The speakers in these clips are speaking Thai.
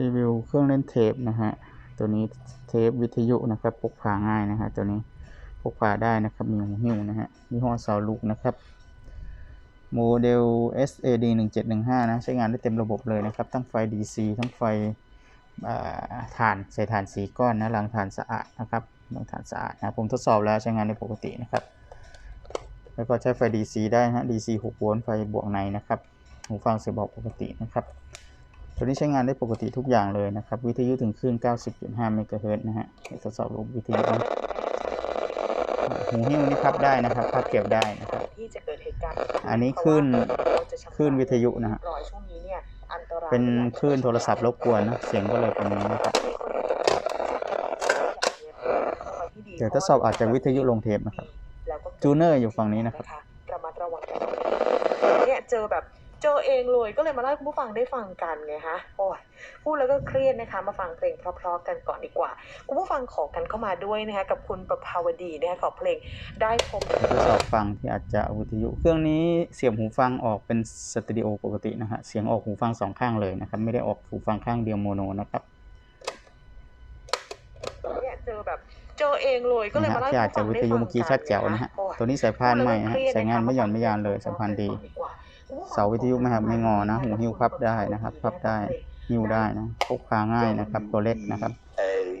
รีวิวเครื่องเล่นเทปนะฮะ ตัวนี้เทปวิทยุนะครับพกพาง่ายนะฮะตัวนี้พกพาได้นะครับ มีหูหิ้วนะฮะยี่ห้อซาลูกนะครับ โมเดล SAD 1715 นะ ใช้งานได้เต็มระบบเลยนะครับ ทั้งไฟ DC ทั้งไฟอ่าถ่านใส่ถ่านสีก้อนนะรังถ่านสะอาดนะครับรังถ่านสะอาดนะผมทดสอบแล้วใช้งานได้ปกตินะครับ แล้วก็ใช้ไฟ DC ได้นะฮะ DC 6โวลต์ไฟบวกในนะครับหูฟังเสียบออกปกตินะครับ ตัวนี้ใช้งานได้ปกติทุกอย่างเลยนะครับ วิทยุถึงคลื่น 90.5 เมกะเฮิรตซ์นะฮะเดี๋ยวทดสอบระบบวิทยุนะอ่าหูหิ้วนี่พับได้นะครับพับเก็บได้นะครับที่จะเกิดเหตุการณ์อันนี้คลื่นคลื่นวิทยุนะฮะรอยช่วงนี้เนี่ยอันตรายเป็นคลื่นโทรศัพท์รบกวนนะเสียงก็เลยเป็นอย่างนี้นะครับเดี๋ยวทดสอบอาจจะวิทยุลงเทปนะครับแล้วก็จูเนอร์อยู่ฝั่งนี้นะครับระมัดระวังกันเนี่ยเจอแบบ เจอเองเลยก็เลยมาเล่าให้คุณผู้ฟังได้ฟังกันไงฮะโอ้ยพูดแล้วก็เครียดนะคะ มาฟังเพลงเพราะๆกันก่อนดีกว่า คุณผู้ฟังขอกันเข้ามาด้วยนะคะกับคุณประภาวดีนะคะขอเพลงได้พบทดสอบฟังที่อาจจะเอาวิทยุ เครื่องนี้เสียบหูฟังออกเป็นสเตอริโอปกตินะฮะเสียงออกหูฟังสองข้างเลยนะครับไม่ได้ออกหูฟังข้างเดียวโมโนนะครับเนี่ยเจอแบบเจอเองเลยก็เลยนะมาฮะเล่าที่ให้อาจจะคุณวิผู้ฟังได้ฟังทยุเมื่อกี้ชัดแจ๋วนะฮะโอ้ยตัวนี้สายพานใหม่นะฮะใช้งานไม่หย่อนไม่ยานเลยสัมพันธ์ดี เสาวิทยุไม่หักไม่งอนะหูหิ้วพับได้นะครับ พับได้หิ้วได้นะพกพาง่ายนะครับ ตัวเล็กนะครับ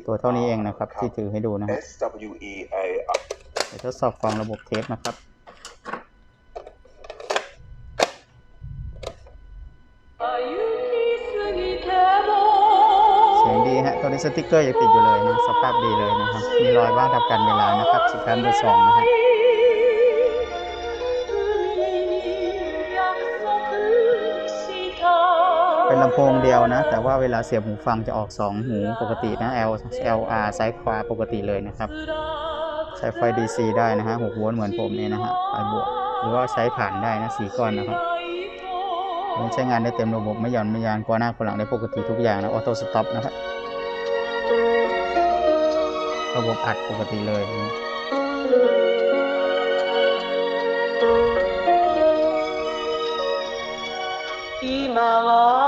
ตัวเท่านี้เองนะครับ ที่ถือให้ดูนะฮะ S W E A R เดี๋ยวทดสอบฟังระบบเทปนะครับเสียงดีฮะตัวนี้สติ๊กเกอร์ยังติดอยู่เลยนะสภาพดีเลยนะครับ มีรอยบ้างทำการเวลานะครับสิบครั้งเบอร์สองนะฮะ เป็นลำโพงเดียวนะ แต่ว่าเวลาเสียบหูฟังจะออก 2 หูปกตินะ L L R ซ้ายขวาปกติเลยนะครับใช้ไฟ DC ได้นะฮะ6โวลต์เหมือนผมเนี่ยนะฮะไฟบวกหรือว่าใช้ผ่านได้นะสีก้อนนะครับใช้งานได้เต็มระบบไม่หย่อนไม่ยานกว่าหน้าคนหลังได้ปกติทุกอย่างนะออโต้สต็อปนะครับระบบอัดปกติเลยนะ今は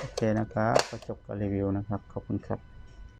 โอเคนะครับก็จบการรีวิวนะครับ ขอบคุณครับ